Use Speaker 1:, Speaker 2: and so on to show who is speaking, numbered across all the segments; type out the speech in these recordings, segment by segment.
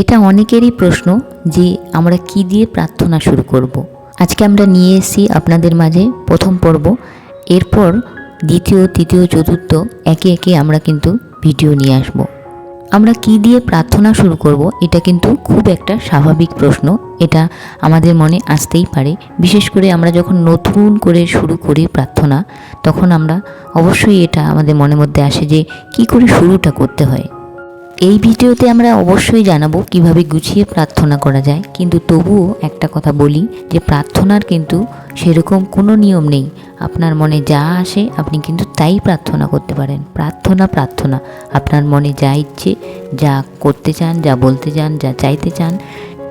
Speaker 1: এটা অনেকেরই প্রশ্ন যে আমরা কি দিয়ে প্রার্থনা শুরু করব। আজকে আমরা নিয়ে এসেছি আপনাদের মাঝে প্রথম পর্ব এরপর দ্বিতীয়, তৃতীয়, চতুর্থ, একে একে আমরা কিন্তু ভিডিও নিয়ে আসব। আমরা কি দিয়ে প্রার্থনা শুরু করব এটা কিন্তু খুব একটা স্বাভাবিক প্রশ্ন এটা আমাদের মনে আসতেই পারে বিশেষ করে আমরা যখন নতুন করে শুরু করি প্রার্থনা, তখন আমরা অবশ্যই এটা আমাদের মনের মধ্যে আসে যে কি করে শুরুটা করতে হয় এই ভিডিওতে আমরা অবশ্যই জানাব কীভাবে গুছিয়ে প্রার্থনা করা যায়। কিন্তু তবুও একটা কথা বলি যে প্রার্থনার কিন্তু সেরকম কোনো নিয়ম নেই। আপনার মনে যা আসে আপনি কিন্তু তাই প্রার্থনা করতে পারেন। প্রার্থনা প্রার্থনা। আপনার মনে যা ইচ্ছে, যা করতে চান, যা বলতে চান, যা চাইতে চান,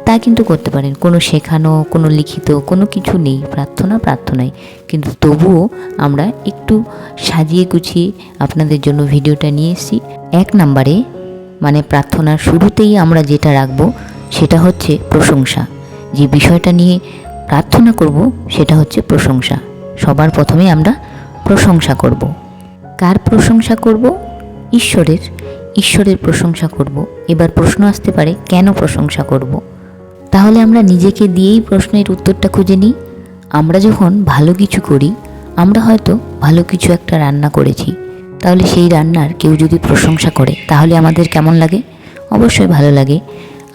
Speaker 1: তা কিন্তু করতে পারেন। কোনো শেখানো, কোনো লিখিত, কোনো কিছু নেই। প্রার্থনা, প্রার্থনাই। কিন্তু তবুও আমরা একটু সাজিয়ে গুছিয়ে আপনাদের জন্য ভিডিওটা নিয়ে এসেছি। এক নম্বরে মানে প্রার্থনার শুরুতেই আমরা যেটা রাখব সেটা হচ্ছে প্রশংসা। যে বিষয়টা নিয়ে প্রার্থনা করব সেটা হচ্ছে প্রশংসা। সবার প্রথমে আমরা প্রশংসা করব। কার প্রশংসা করব? ঈশ্বরের। ঈশ্বরের প্রশংসা করব। এবার প্রশ্ন আসতে পারে, কেন প্রশংসা করব? তাহলে আমরা নিজেকে দিয়েই প্রশ্নের উত্তরটা খুঁজে নিই। আমরা যখন ভালো কিছু করি, আমরা হয়তো ভালো কিছু একটা রান্না করেছি। তাহলে সেই রান্নার কেউ যদি প্রশংসা করে, তাহলে আমাদের কেমন লাগে? অবশ্যই ভালো লাগে।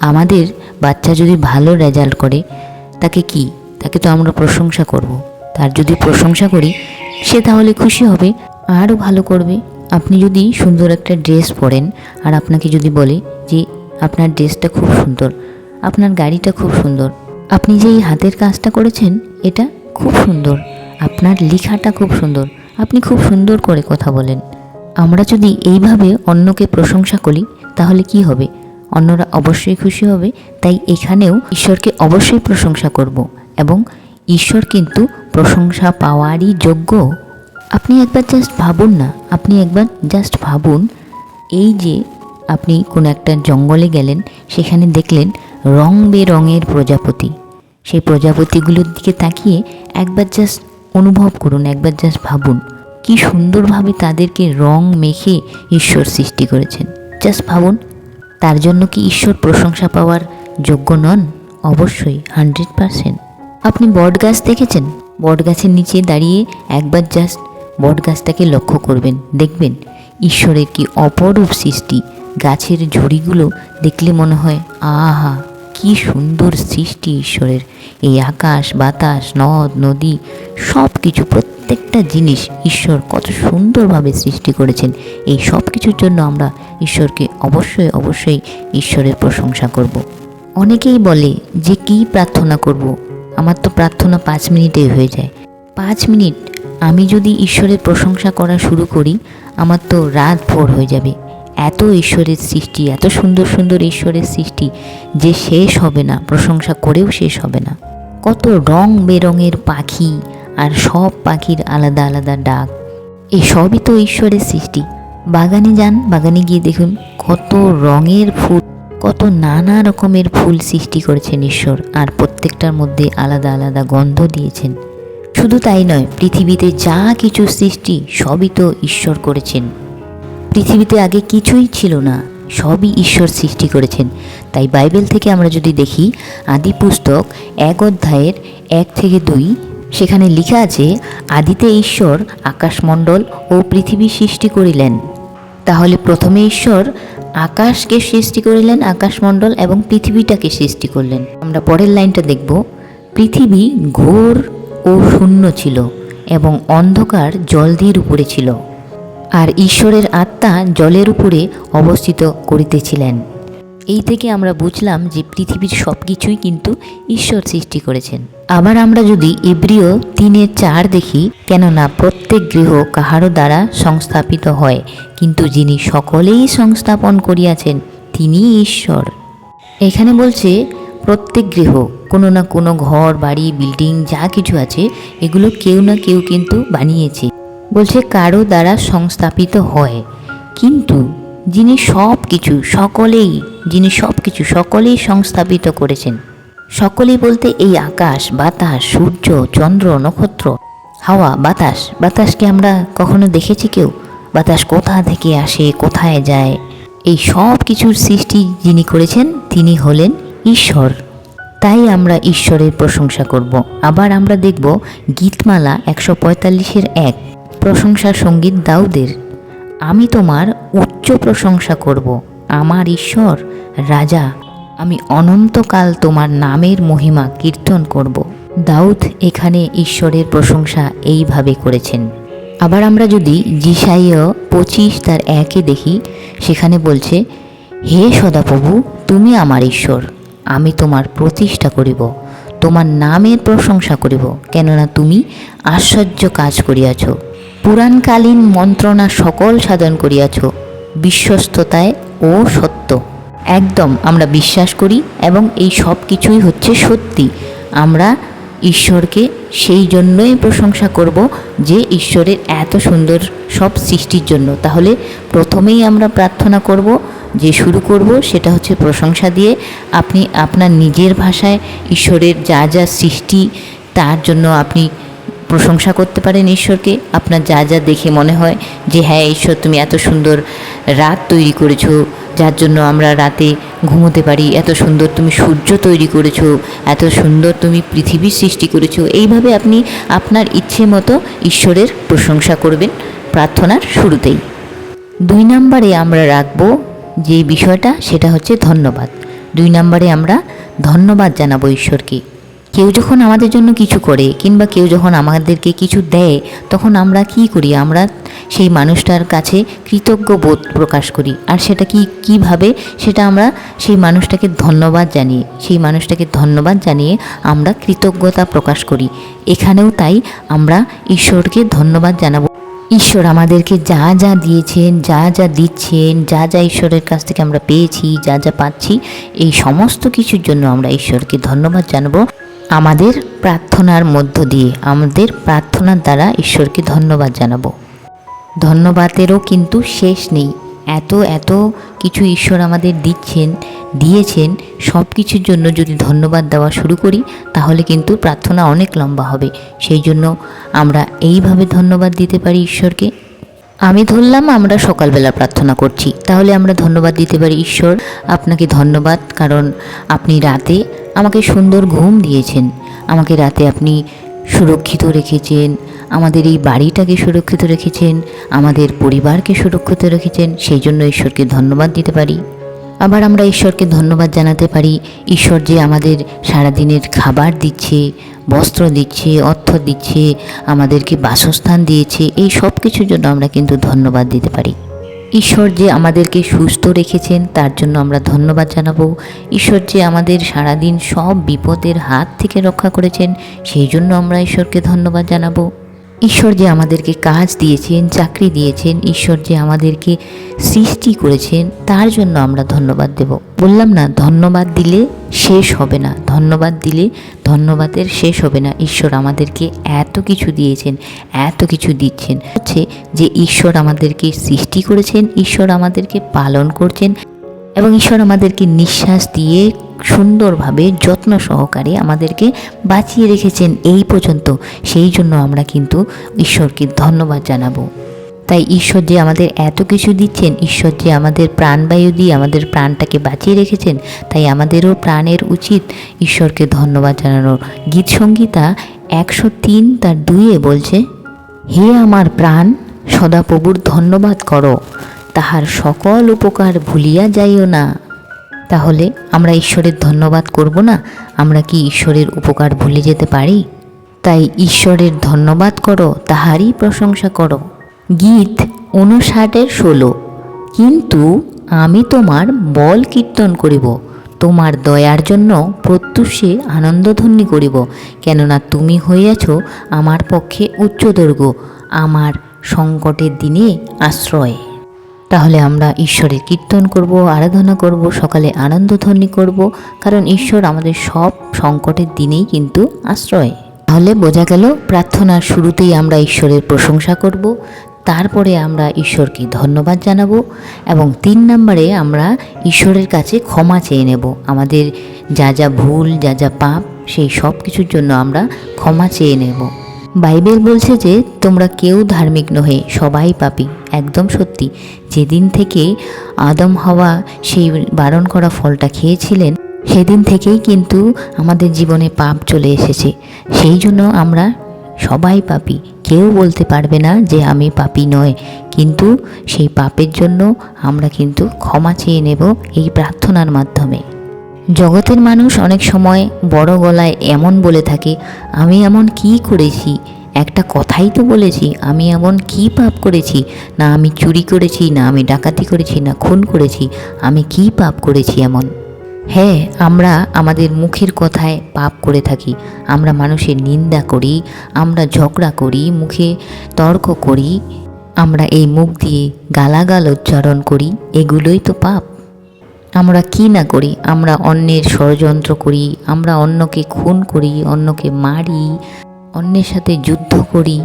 Speaker 1: আমাদের বাচ্চা যদি ভালো রেজাল্ট করে, তাকে কি? তাকে তো আমরা প্রশংসা করব। তার যদি প্রশংসা করি, সে তাহলে খুশি হবে, আরও ভালো করবে। আপনি যদি সুন্দর একটা ড্রেস পরেন, আর আপনাকে যদি বলে যে, আপনার ড্রেসটা খুব সুন্দর, আপনার গাড়িটা খুব সুন্দর, আপনি যে এই হাতের কাজটা করেছেন, এটা খুব সুন্দর, আপনার লেখাটা খুব সুন্দর, আপনি খুব সুন্দর করে কথা বলেন। আমরা যদি এইভাবে অন্যকে প্রশংসা করি, তাহলে কি হবে? অন্যরা অবশ্যই খুশি হবে, তাই এখানেও ঈশ্বরকে অবশ্যই প্রশংসা করব। এবং ঈশ্বর কিন্তু প্রশংসা পাওয়ারই যোগ্য। আপনি একবার জাস্ট ভাবুন না, আপনি একবার জাস্ট ভাবুন। এই যে আপনি কোনো একটা জঙ্গলে গেলেন, সেখানে দেখলেন রং বেরঙের প্রজাপতি। সেই প্রজাপতিগুলোর দিকে তাকিয়ে একবার জাস্ট অনুভব করুন, একবার জাস্ট ভাবুন। কি সুন্দরভাবে তাদেরকে রং মেখে ঈশ্বর সৃষ্টি করেছেন। জাস্ট ভাবুন, তার জন্য কি ঈশ্বর প্রশংসা পাওয়ার যোগ্য নন? অবশ্যই, হান্ড্রেড পারসেন্ট। আপনি বট গাছ দেখেছেন? বট গাছের নিচে দাঁড়িয়ে একবার জাস্ট বট গাছটাকে লক্ষ্য করবেন, দেখবেন ঈশ্বরের কি অপরূপ সৃষ্টি। গাছের ঝুড়িগুলো দেখলে মনে হয়, আহা! কি সুন্দর সৃষ্টি ঈশ্বরের এই আকাশ, বাতাস, নদ, নদী সব কিছু প্রত্যেকটা জিনিস ঈশ্বর কত সুন্দরভাবে সৃষ্টি করেছেন এই সব কিছুর জন্য আমরা ঈশ্বরকে অবশ্যই অবশ্যই ঈশ্বরের প্রশংসা করব। অনেকেই বলে যে, কি প্রার্থনা করব। আমার তো প্রার্থনা পাঁচ মিনিটেই হয়ে যায় পাঁচ মিনিট আমি যদি ঈশ্বরের প্রশংসা করা শুরু করি, আমার তো রাত ভোর হয়ে যাবে এত ঈশ্বরের সৃষ্টি, এত সুন্দর সুন্দর ঈশ্বরের সৃষ্টি যে শেষ হবে না, প্রশংসা করেও শেষ হবে না। কত রং বেরঙের পাখি আর সব পাখির আলাদা আলাদা ডাক। এই সবই তো ঈশ্বরের সৃষ্টি। বাগানে যান, বাগানে গিয়ে দেখুন কত রঙের ফুল, কত নানা রকমের ফুল সৃষ্টি করেছেন ঈশ্বর আর প্রত্যেকটার মধ্যে আলাদা আলাদা গন্ধ দিয়েছেন। শুধু তাই নয়, পৃথিবীতে যা কিছু সৃষ্টি সবই তো ঈশ্বর করেছেন। পৃথিবীতে আগে কিছুই ছিল না, সবই ঈশ্বর সৃষ্টি করেছেন। তাই বাইবেল থেকে আমরা যদি দেখি, আদি পুস্তক এক অধ্যায়ের এক থেকে দুই, সেখানে লেখা আছে, আদিতে ঈশ্বর আকাশমণ্ডল ও পৃথিবী সৃষ্টি করিলেন। তাহলে প্রথমে ঈশ্বর আকাশকে সৃষ্টি করিলেন, আকাশমণ্ডল এবং পৃথিবীটাকে সৃষ্টি করলেন। আমরা পরের লাইনটা দেখব। পৃথিবী ঘোর ও শূন্য ছিল এবং অন্ধকার জলধির উপরে ছিল। আর ঈশ্বরের আত্মা জলের উপরে অবস্থিত করিতেছিলেন। এই থেকে আমরা বুঝলাম যে পৃথিবীর সব কিছুই কিন্তু ঈশ্বর সৃষ্টি করেছেন। আবার আমরা যদি এব্রিয় তিনের চার দেখি, কেননা প্রত্যেক গৃহ কাহারও দ্বারা সংস্থাপিত হয়, কিন্তু যিনি সকলেই সংস্থাপন করিয়াছেন তিনি ঈশ্বর। এখানে বলছে, প্রত্যেক গৃহ, কোনো না কোনো ঘর, বাড়ি, বিল্ডিং, যা কিছু আছে, এগুলো কেউ না কেউ কিন্তু বানিয়েছে। বলছে, কারও দ্বারা সংস্থাপিত হয়। কিন্তু যিনি সব কিছু সকলেই, যিনি সব কিছু সকলেই সংস্থাপিত করেছেন, সকলেই বলতে এই আকাশ, বাতাস, সূর্য, চন্দ্র, নক্ষত্র, হাওয়া, বাতাস, বাতাসকে আমরা কখনো দেখেছি কেউ? বাতাস কোথা থেকে আসে, কোথায় যায়? এই সব কিছুর সৃষ্টি যিনি করেছেন, তিনি হলেন ঈশ্বর। তাই আমরা ঈশ্বরের প্রশংসা করব। আবার আমরা দেখব গীতমালা একশো পঁয়তাল্লিশের এক। প্রশংসার সংগীত দাউদের। আমি তোমার উচ্চ প্রশংসা করব, আমার ঈশ্বর, রাজা। আমি অনন্তকাল তোমার নামের মহিমা কীর্তন করব। দাউদ এখানে ঈশ্বরের প্রশংসা এইভাবে করেছেন। আবার আমরা যদি জিসাইয় পঁচিশ তার একে দেখি, সেখানে বলছে, হে সদাপ্রভু, তুমি আমার ঈশ্বর, আমি তোমার প্রতিষ্ঠা করিব, তোমার নামের প্রশংসা করিব, কেননা তুমি আশ্চর্য কাজ করিয়াছ। পুরাণকালীন মন্ত্রণা সকল সাধন করিয়াছ, বিশ্বস্ততায় ও সত্য। একদম আমরা বিশ্বাস করি এবং এই সব কিছুই হচ্ছে সত্যি। আমরা ঈশ্বরকে সেই জন্যই প্রশংসা করব যে ঈশ্বরের এত সুন্দর সব সৃষ্টির জন্য। তাহলে প্রথমেই আমরা প্রার্থনা করব, যে শুরু করব সেটা হচ্ছে প্রশংসা দিয়ে আপনি আপনার নিজের ভাষায় ঈশ্বরের যা যা সৃষ্টি তার জন্য আপনি প্রশংসা করতে পারেন ঈশ্বরকে। আপনার যা যা দেখে মনে হয় যে হ্যাঁ ঈশ্বর, তুমি এত সুন্দর রাত তৈরি করেছ, যার জন্য আমরা রাতে ঘুমোতে পারি। এত সুন্দর তুমি সূর্য তৈরি করেছ, এত সুন্দর তুমি পৃথিবীর সৃষ্টি করেছ। এইভাবে আপনি আপনার ইচ্ছে মতো ঈশ্বরের প্রশংসা করবেন। প্রার্থনার শুরুতেই। দুই নম্বরে আমরা রাখব যে বিষয়টা, সেটা হচ্ছে ধন্যবাদ। দুই নম্বরে আমরা ধন্যবাদ জানাব ঈশ্বরকে। কেউ যখন আমাদের জন্য কিছু করে কিংবা কেউ যখন আমাদেরকে কিছু দেয়, তখন আমরা কি করি? আমরা সেই মানুষটার কাছে কৃতজ্ঞ বোধ প্রকাশ করি। আর সেটা কি, কীভাবে? সেটা আমরা সেই মানুষটাকে ধন্যবাদ জানিয়ে, সেই মানুষটাকে ধন্যবাদ জানিয়ে আমরা কৃতজ্ঞতা প্রকাশ করি। এখানেও তাই আমরা ঈশ্বরকে ধন্যবাদ জানাব। ঈশ্বর আমাদেরকে যা যা দিয়েছেন, যা যা দিচ্ছেন, যা যা ঈশ্বরের কাছ থেকে আমরা পেয়েছি, যা যা পাচ্ছি, এই সমস্ত কিছুর জন্য আমরা ঈশ্বরকে ধন্যবাদ জানাব। আমাদের প্রার্থনার মধ্য দিয়ে আমাদের প্রার্থনার দ্বারা ঈশ্বরকে ধন্যবাদ জানাব। ধন্যবাদেরও কিন্তু শেষ নেই। এত এত কিছু ঈশ্বর আমাদের দিচ্ছেন, দিয়েছেন, সব কিছুর জন্য যদি ধন্যবাদ দেওয়া শুরু করি, তাহলে কিন্তু প্রার্থনা অনেক লম্বা হবে। সেই জন্য আমরা এইভাবে ধন্যবাদ দিতে পারি ঈশ্বরকে। আমি ধরলাম, আমরা সকালবেলা প্রার্থনা করছি। তাহলে আমরা ধন্যবাদ দিতে পারি, ঈশ্বর। আপনাকে ধন্যবাদ, কারণ আপনি রাতে আমাকে সুন্দর ঘুম দিয়েছেন। আমাকে রাতে আপনি সুরক্ষিত রেখেছেন। আমাদের এই বাড়িটাকে সুরক্ষিত রেখেছেন। আমাদের পরিবারকে সুরক্ষিত রেখেছেন। সেই জন্য ঈশ্বরকে ধন্যবাদ দিতে পারি। আবার আমরা ঈশ্বরকে ধন্যবাদ জানাতে পারি। ঈশ্বর যে আমাদের সারাদিনের খাবার দিচ্ছে, বস্ত্র দিচ্ছে, অর্থ দিচ্ছে, আমাদেরকে বাসস্থান দিয়েছে, এই সব কিছুর জন্য আমরা কিন্তু ধন্যবাদ দিতে পারি। ঈশ্বর যে আমাদেরকে সুস্থ রেখেছেন, তার জন্য আমরা ধন্যবাদ জানাব। ঈশ্বর যে আমাদের সারাদিন সব বিপদের হাত থেকে রক্ষা করেছেন, সেই জন্য আমরা ঈশ্বরকে ধন্যবাদ জানাব। ঈশ্বর যে আমাদেরকে কাজ দিয়েছেন, চাকরি দিয়েছেন, ঈশ্বর যে আমাদেরকে সৃষ্টি করেছেন, তার জন্য আমরা ধন্যবাদ দেব। বললাম না, ধন্যবাদ দিলে শেষ হবে না। ধন্যবাদ দিলে ধন্যবাদের শেষ হবে না। ঈশ্বর আমাদেরকে এত কিছু দিয়েছেন, এত কিছু দিচ্ছেন। হচ্ছে যে ঈশ্বর আমাদেরকে সৃষ্টি করেছেন, ঈশ্বর আমাদেরকে পালন করছেন এবং ঈশ্বর আমাদেরকে নিঃশ্বাস দিয়ে সুন্দরভাবে যত্ন সহকারে আমাদেরকে বাঁচিয়ে রেখেছেন এই পর্যন্ত। সেই জন্য আমরা কিন্তু ঈশ্বরকে ধন্যবাদ জানাব। তাই ঈশ্বর যে আমাদের এত কিছু দিচ্ছেন, ঈশ্বর যে আমাদের প্রাণবায়ু দিয়ে আমাদের প্রাণটাকে বাঁচিয়ে রেখেছেন, তাই আমাদেরও প্রাণের উচিত ঈশ্বরকে ধন্যবাদ জানানোর। গীত সঙ্গীতা একশো তিন তার দুইয়ে বলছে, হে আমার প্রাণ, সদাপ্রভুর ধন্যবাদ করো। তাহার সকল উপকার ভুলিয়া যাইও না। তাহলে আমরা ঈশ্বরের ধন্যবাদ করব না? আমরা কি ঈশ্বরের উপকার ভুলে যেতে পারি? তাই ঈশ্বরের ধন্যবাদ করো, তাহারই প্রশংসা করো। গীত উনষাটের ষোলো। কিন্তু আমি তোমার বল কীর্তন করিব, তোমার দয়ার জন্য প্রত্যুষে আনন্দধ্বনি করিব, কেননা তুমি হইয়াছ আমার পক্ষে উচ্চদৈর্ঘ্য, আমার সংকটের দিনে আশ্রয়। তাহলে আমরা ঈশ্বরের কীর্তন করব, আরাধনা করব, সকালে আনন্দধ্বনি করব, কারণ ঈশ্বর আমাদের সব সংকটের দিনেই কিন্তু আশ্রয়। তাহলে বোঝা গেল, প্রার্থনার শুরুতেই আমরা ঈশ্বরের প্রশংসা করব, তারপরে আমরা ঈশ্বরকে ধন্যবাদ জানাব, এবং তিন নম্বরে আমরা ঈশ্বরের কাছে ক্ষমা চেয়ে নেব। আমাদের যা যা ভুল, যা যা পাপ, সেই সব কিছুর জন্য আমরা ক্ষমা চেয়ে নেব। বাইবেল বলছে যে, তোমরা কেউ ধার্মিক নহে, সবাই পাপী। একদম সত্যি। যেদিন থেকে আদম হওয়া সেই বারণ করা ফলটা খেয়েছিলেন, সেদিন থেকেই কিন্তু আমাদের জীবনে পাপ চলে এসেছে। সেই জন্য আমরা সবাই পাপি। কেউ বলতে পারবে না যে আমি পাপি নয়, কিন্তু সেই পাপের জন্য আমরা কিন্তু ক্ষমা চেয়ে নেব এই প্রার্থনার মাধ্যমে। জগতের মানুষ অনেক সময় বড় গলায় এমন বলে থাকে, আমি এমন কি করেছি? একটা কথাই তো বলেছি, আমি এমন কি পাপ করেছি? না আমি চুরি করেছি, না আমি ডাকাতি করেছি, না খুন করেছি, আমি কি পাপ করেছি এমন? হ্যাঁ আমরা আমাদের মুখের কথায় পাপ করে থাকি। আমরা মানুষের নিন্দা করি, আমরা ঝগড়া করি, মুখে তর্ক করি, আমরা এই মুখ দিয়ে গালাগাল উচ্চারণ করি, এগুলোই তো পাপ। আমরা কি না করি? আমরা অন্যের ষড়যন্ত্র করি, আমরা অন্যকে খুন করি, অন্যকে মারি। অন্যের সাথে যুদ্ধ করি,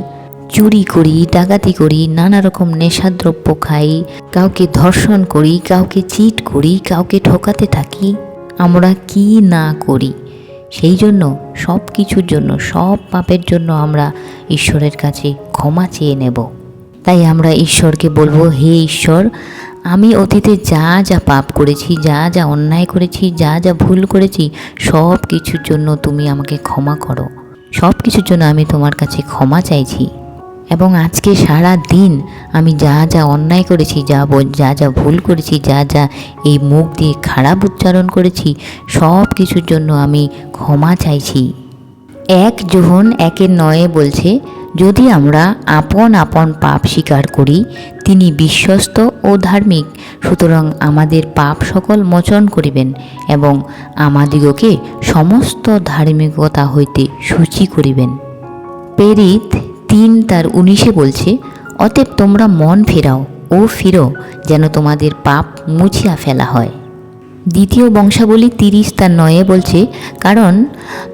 Speaker 1: চুরি করি, ডাকাতি করি নানা রকম নেশাদ্রব্য খাই, কাউকে ধর্ষণ করি, কাউকে চিট করি, কাউকে ঠকাতে থাকি। আমরা কি না করি? সেই জন্য সব কিছুর জন্য, সব পাপের জন্য আমরা ঈশ্বরের কাছে ক্ষমা চেয়ে নেব। তাই আমরা ঈশ্বরকে বলব, হে ঈশ্বর, আমি অতীতে যা যা পাপ করেছি, যা যা অন্যায় করেছি, যা যা ভুল করেছি সব কিছুর জন্য তুমি আমাকে ক্ষমা করো। সব কিছুর জন্য আমি তোমার কাছে ক্ষমা চাইছি এবং আজকে সারা দিন আমি যা যা অন্যায় করেছি, যা যা যা ভুল করেছি, যা যা এই মুখ দিয়ে খারাপ উচ্চারণ করেছি সব কিছুর জন্য আমি ক্ষমা চাইছি। এক জোহন একের নয়ে বলছে যদি আমরা আপন আপন পাপ স্বীকার করি, তিনি বিশ্বস্ত ও ধার্মিক, সুতরাং আমাদের পাপ সকল মোচন করিবেন এবং আমাদিগকে সমস্ত ধার্মিকতা হইতে সূচি করিবেন। পেরিত তিন তার উনিশে বলছে, অতএব তোমরা মন ফেরাও ও ফিরো, যেন তোমাদের পাপ মুছিয়া ফেলা হয়। দ্বিতীয় বংশাবলী তিরিশ তার নয়ে বলছে, কারণ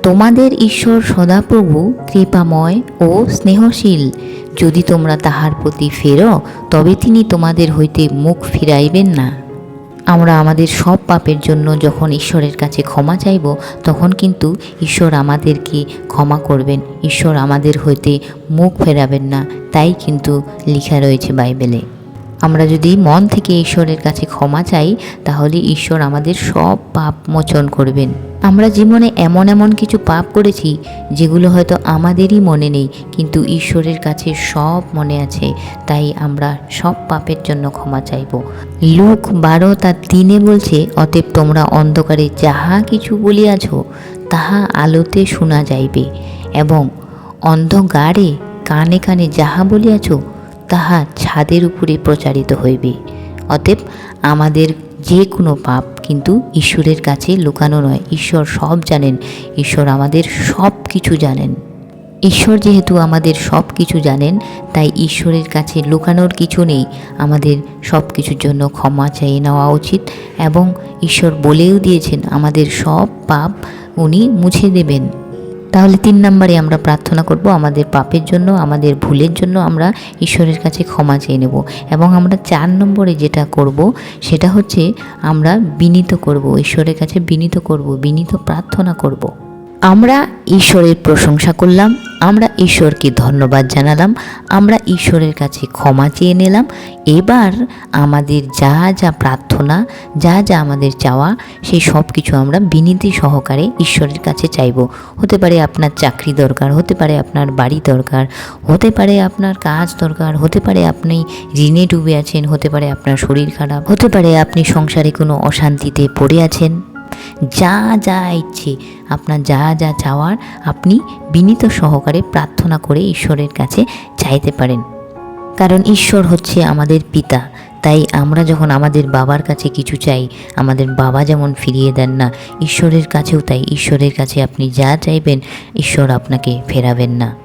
Speaker 1: তোমাদের ঈশ্বর সদাপ্রভু কৃপাময় ও স্নেহশীল। যদি তোমরা তাহার প্রতি ফেরো, তবে তিনি তোমাদের হইতে মুখ ফিরাইবেন না। আমরা আমাদের সব পাপের জন্য যখন ঈশ্বরের কাছে ক্ষমা চাইব, তখন কিন্তু ঈশ্বর আমাদেরকে ক্ষমা করবেন। ঈশ্বর আমাদের হইতে মুখ ফেরাবেন না, তাই কিন্তু লেখা রয়েছে বাইবেলে। আমরা যদি মন থেকে ঈশ্বরের কাছে ক্ষমা চাই, তাহলে ঈশ্বর আমাদের সব পাপ মোচন করবেন। আমরা জীবনে এমন এমন কিছু পাপ করেছি, যেগুলো হয়তো আমাদেরই মনে নেই, কিন্তু ঈশ্বরের কাছে সব মনে আছে, তাই আমরা সব পাপের জন্য ক্ষমা চাইব। লুক বারো তার তিনে বলছে, অতএব তোমরা অন্ধকারে যাহা কিছু বলিয়াছ, তাহা আলোতে শোনা যাইবে এবং অন্ধকারে কানে কানে যাহা বলিয়াছ তাহা ছাদের উপরে প্রচারিত হইবে। অতএব আমাদের যে কোনো পাপ কিন্তু ঈশ্বরের কাছে লুকানো নয়। ঈশ্বর সব জানেন। ঈশ্বর আমাদের সব কিছু জানেন। ঈশ্বর যেহেতু আমাদের সব কিছু জানেন, তাই ঈশ্বরের কাছে লুকানোর কিছু নেই। আমাদের সব কিছুর জন্য ক্ষমা চেয়ে নেওয়া উচিত এবং ঈশ্বর বলেও দিয়েছেন, আমাদের সব পাপ উনি মুছে দেবেন। তাহলে তিন নম্বরে আমরা প্রার্থনা করব, আমাদের পাপের জন্য, আমাদের ভুলের জন্য আমরা ঈশ্বরের কাছে ক্ষমা চেয়ে নেব। এবং আমরা চার নম্বরে যেটা করব, সেটা হচ্ছে আমরা বিনীত করব, ঈশ্বরের কাছে বিনীত করব, বিনীত প্রার্থনা করব। আমরা ঈশ্বরের প্রশংসা করলাম, আমরা ঈশ্বরকে ধন্যবাদ জানালাম, আমরা ঈশ্বরের কাছে ক্ষমা চেয়ে নিলাম। এবার আমাদের যা যা প্রার্থনা, যা যা আমাদের চাওয়া, সেই সব কিছু আমরা বিনীতি সহকারে ঈশ্বরের কাছে চাইব। হতে পারে আপনার চাকরি দরকার, হতে পারে আপনার বাড়ি দরকার, হতে পারে আপনার কাজ দরকার, হতে পারে আপনি ঋণে ডুবে আছেন, হতে পারে আপনার শরীর খারাপ, হতে পারে আপনি সংসারে কোনো অশান্তিতে পড়ে আছেন। যা যা ইচ্ছে, আপনার যা যা চাওয়ার আপনি বিনীত সহকারে প্রার্থনা করে ঈশ্বরের কাছে চাইতে পারেন। কারণ ঈশ্বর হচ্ছে আমাদের পিতা। তাই আমরা যখন আমাদের বাবার কাছে কিছু চাই, আমাদের বাবা যেমন ফিরিয়ে দেন না, ঈশ্বরের কাছেও তাই। ঈশ্বরের কাছে আপনি যা চাইবেন, ঈশ্বর আপনাকে ফেরাবেন না।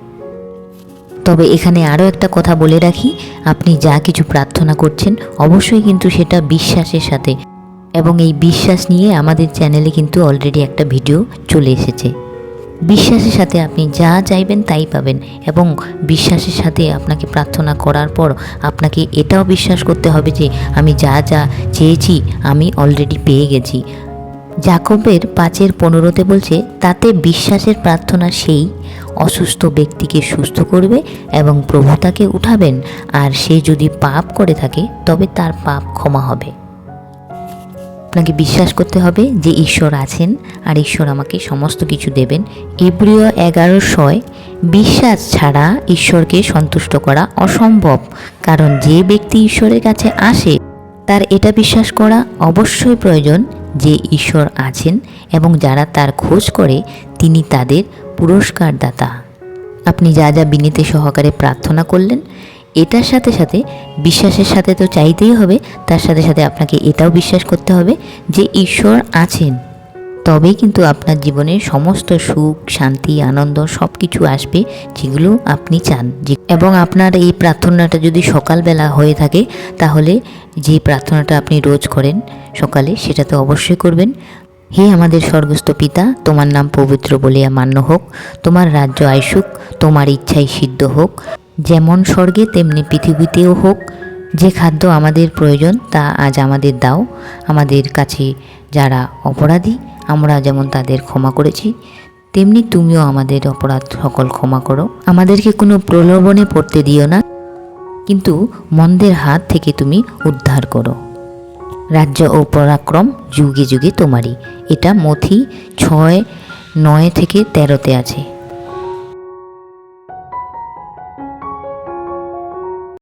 Speaker 1: তবে এখানে আরও একটা কথা বলে রাখি, আপনি যা কিছু প্রার্থনা করছেন, অবশ্যই কিন্তু সেটা বিশ্বাসের সাথে এবং এই বিশ্বাস নিয়ে আমাদের চ্যানেলে কিন্তু অলরেডি একটা ভিডিও চলে এসেছে। বিশ্বাসের সাথে আপনি যা চাইবেন তাই পাবেন এবং বিশ্বাসের সাথে আপনাকে প্রার্থনা করার পর আপনাকে এটাও বিশ্বাস করতে হবে যে আমি যা যা চেয়েছি আমি অলরেডি পেয়ে গেছি। জাকবের পাঁচের পনেরোতে বলছে, তাতে বিশ্বাসের প্রার্থনা সেই অসুস্থ ব্যক্তিকে সুস্থ করবে এবং প্রভু তাকে উঠাবেন, আর সে যদি পাপ করে থাকে, তবে তার পাপ ক্ষমা হবে। আপনাকে বিশ্বাস করতে হবে যে ঈশ্বর আছেন আর ঈশ্বর আমাকে সমস্ত কিছু দেবেন। এপ্রিয় এগারোশয় বিশ্বাস ছাড়া ঈশ্বরকে সন্তুষ্ট করা অসম্ভব, কারণ যে ব্যক্তি ঈশ্বরের কাছে আসে, তার এটা বিশ্বাস করা অবশ্যই প্রয়োজন যে ঈশ্বর আছেন এবং যারা তার খোঁজ করে, তিনি তাদের পুরস্কারদাতা। আপনি যা যা বিনীতি সহকারে প্রার্থনা করলেন এটার সাথে সাথে বিশ্বাসের সাথে তো চাইতেই হবে, তার সাথে সাথে আপনাকে এটাও বিশ্বাস করতে হবে যে ঈশ্বর আছেন। তবেই কিন্তু আপনার জীবনে সমস্ত সুখ, শান্তি, আনন্দ সব কিছু আসবে যেগুলো আপনি চান। এবং আপনার এই প্রার্থনাটা যদি সকালবেলা হয়ে থাকে, তাহলে যে প্রার্থনাটা আপনি রোজ করেন সকালে, সেটা তো অবশ্যই করবেন। হে আমাদের স্বর্গস্থ পিতা, তোমার নাম পবিত্র বলিয়া মান্য হোক, তোমার রাজ্য আইসুক, তোমার ইচ্ছাই সিদ্ধ হোক। যেমন স্বর্গে, তেমনি পৃথিবীতেও হোক। যে খাদ্য আমাদের প্রয়োজন, তা আজ আমাদের দাও। আমাদের কাছে যারা অপরাধী, আমরা যেমন তাদের ক্ষমা করেছি, তেমনি তুমিও আমাদের অপরাধ সকল ক্ষমা করো। আমাদেরকে কোনো প্রলোভনে পড়তে দিও না, কিন্তু মন্দের হাত থেকে তুমি উদ্ধার করো। রাজ্য ও পরাক্রম যুগে যুগে তোমারই। এটা মথি ছয়, নয় থেকে তেরোতে আছে।